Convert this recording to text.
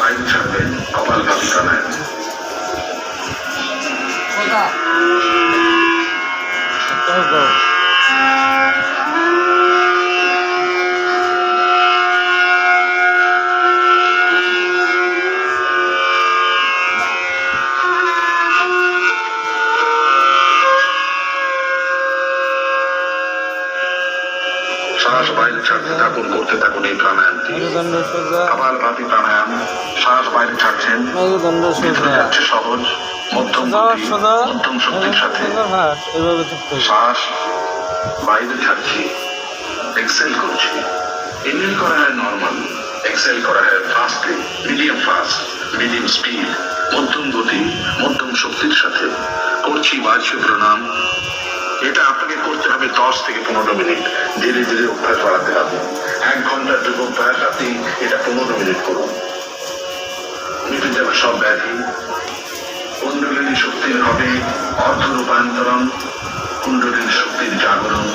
বাইরে ছাড়বেন কপাল কাপি ভাবি প্রাণায়াম কোথা শ্বাস বাইরে ছাড়তে থাকুন করতে থাকুন এই প্রাণায়ামটি। কপাল ভাবি প্রাণায়াম শ্বাস বাইরে ছাড়ছেন। ভিতরে যাচ্ছে সহজ মধ্যম মধ্যম শক্তির সাথে। এভাবে থাকতে হবে শ্বাস বাইরে ছাড়ছি এক্সেল করছি। ইনহেল করা হয় নর্মাল এক্সেল করা হয় fastly medium fast medium speed মধ্যম গতি মধ্যম শক্তির সাথে। করছি বাহ্য প্রণাম এটা আপনাকে করতে হবে দশ থেকে পনেরো মিনিট ধীরে ধীরে অভ্যাস বাড়াতে হবে। এক ঘণ্টার যোগ অভ্যাস আপনি এটা পনেরো মিনিট করুন। মিটে যাবে সব ব্যাধি। কুণ্ডলিনী শক্তির হবে অর্থ রূপান্তরণ কুণ্ডলিনী শক্তির জাগরণ।